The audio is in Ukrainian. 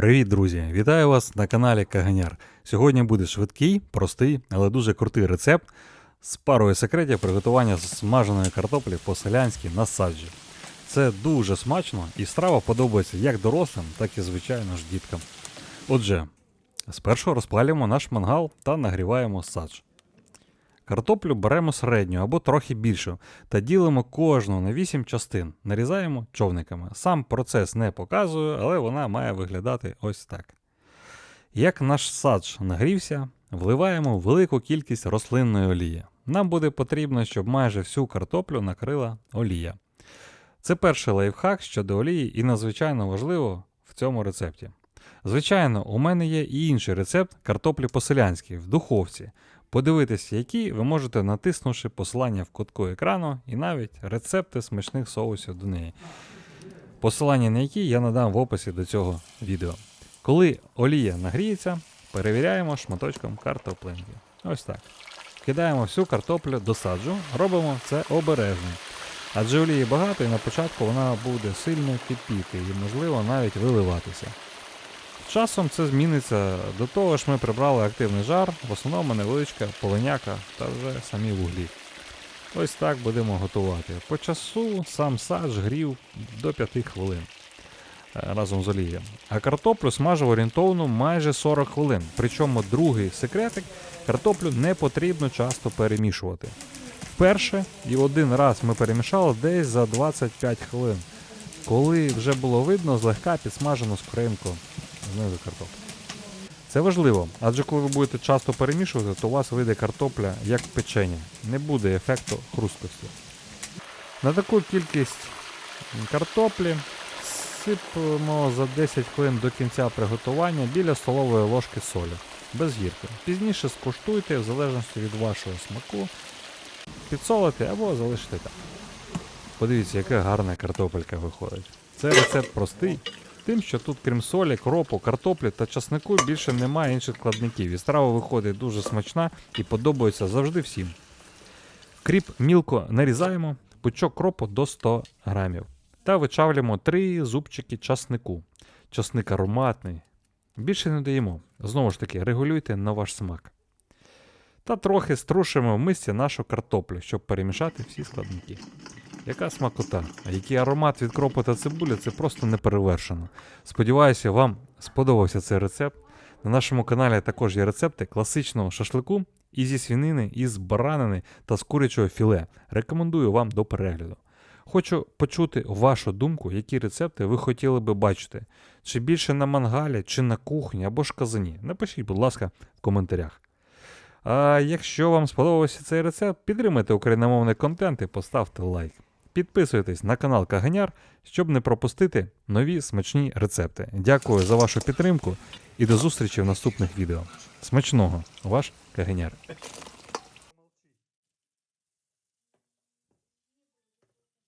Привіт, друзі! Вітаю вас на каналі Каганяр. Сьогодні буде швидкий, простий, але дуже крутий рецепт з парою секретів приготування смаженої картоплі по-селянськи на саджі. Це дуже смачно і страва подобається як дорослим, так і звичайно ж діткам. Отже, спершу розпалюємо наш мангал та нагріваємо садж. Картоплю беремо середню або трохи більшу та ділимо кожну на 8 частин. Нарізаємо човниками. Сам процес не показую, але вона має виглядати ось так. Як наш садж нагрівся, вливаємо велику кількість рослинної олії. Нам буде потрібно, щоб майже всю картоплю накрила олія. Це перший лайфхак щодо олії і надзвичайно важливо в цьому рецепті. Звичайно, у мене є і інший рецепт картоплі по-селянськи в духовці. Подивитися, які ви можете натиснувши посилання в кутку екрану і навіть рецепти смачних соусів до неї. Посилання на які я надам в описі до цього відео. Коли олія нагріється, перевіряємо шматочком картоплинки. Ось так. Кидаємо всю картоплю до саджу, робимо це обережно. Адже олії багато і на початку вона буде сильно кипіти і, можливо, навіть виливатися. Часом це зміниться. До того ж ми прибрали активний жар, в основному невеличка полиняка та вже самі вуглі. Ось так будемо готувати. По часу сам садж грів до 5 хвилин е, разом з олією. А картоплю смажив орієнтовно майже 40 хвилин. Причому другий секретик картоплю не потрібно часто перемішувати. Вперше і один раз ми перемішали десь за 25 хвилин, коли вже було видно злегка підсмажену скоринку знизу картоплі. Це важливо, адже коли ви будете часто перемішувати, то у вас вийде картопля як печення. Не буде ефекту хрусткості. На таку кількість картоплі сипемо за 10 хвилин до кінця приготування біля столової ложки солі. Без гірки. Пізніше скуштуйте в залежності від вашого смаку. Підсолити або залишити так. Подивіться, яка гарна картопелька виходить. Це рецепт простий, тим, що тут, крім солі, кропу, картоплі та часнику, більше немає інших складників. І страва виходить дуже смачна і подобається завжди всім. Кріп мілко нарізаємо, пучок кропу до 100 грамів. Та вичавлюємо 3 зубчики часнику. Часник ароматний. Більше не даємо. Знову ж таки, регулюйте на ваш смак. Та трохи струшимо в мисці нашу картоплю, щоб перемішати всі складники. Яка смакота, а який аромат від кропу та цибулі, це просто неперевершено. Сподіваюся, вам сподобався цей рецепт. На нашому каналі також є рецепти класичного шашлику і зі свинини, і з баранини та з курячого філе. Рекомендую вам до перегляду. Хочу почути вашу думку, які рецепти ви хотіли би бачити. Чи більше на мангалі, чи на кухні, або ж казані. Напишіть, будь ласка, в коментарях. А якщо вам сподобався цей рецепт, підтримайте україномовний контент і поставте лайк. Підписуйтесь на канал Каганяр, щоб не пропустити нові смачні рецепти. Дякую за вашу підтримку і до зустрічі в наступних відео. Смачного, ваш Каганяр.